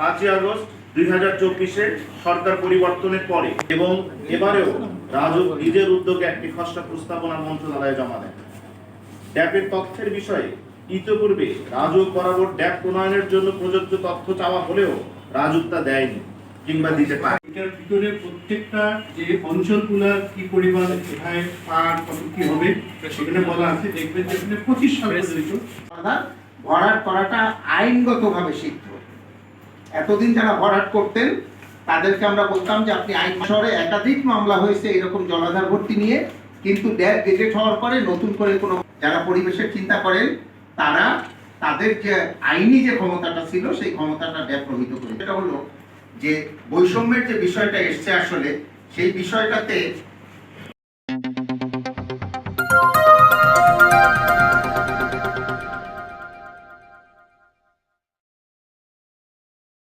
পাঁচই আগস্ট দুই হাজার চব্বিশে সরকার পরিবর্তনের পরে এবং এবারেও রাজুক নিজের উদ্যোগে একটি খসড়া প্রস্তাবনা মন্ত্রণালয়ে জমা দেন। ড্যাপের তথ্যের বিষয়ে ইতিপূর্বে রাজুক বরাবর ড্যাপ প্রণয়নের জন্য প্রযোজ্য তথ্য চাওয়া হলেও রাজুক তা দেয়নি কিংবা দিতে পারে এটার ভিতরে প্রত্যেকটা যে অঞ্চলগুলা কি পরিমাণ কোথায় পার কত কি হবে সেখানে বলা আছে। দেখবেন যেখানে পঁচিশ সাল ভরাট করাটা আইনগতভাবে সিদ্ধ। এতদিন যারা ভরাট করতেন, তাদেরকে আমরা বলতাম যে আপনি আইন শহরে একাধিক মামলা হয়েছে, এরকম জলাধার ভর্তি নিয়ে, কিন্তু ড্যাব গেজেট হওয়ার পরে নতুন করে কোনো যারা পরিবেশের চিন্তা করেন, তারা তাদের যে আইনি যে ক্ষমতাটা ছিল, সেই ক্ষমতাটা ড্যাব প্রহিত করে। সেটা হলো যে বৈষম্যের যে বিষয়টা এসছে আসলে, সেই বিষয়টাতে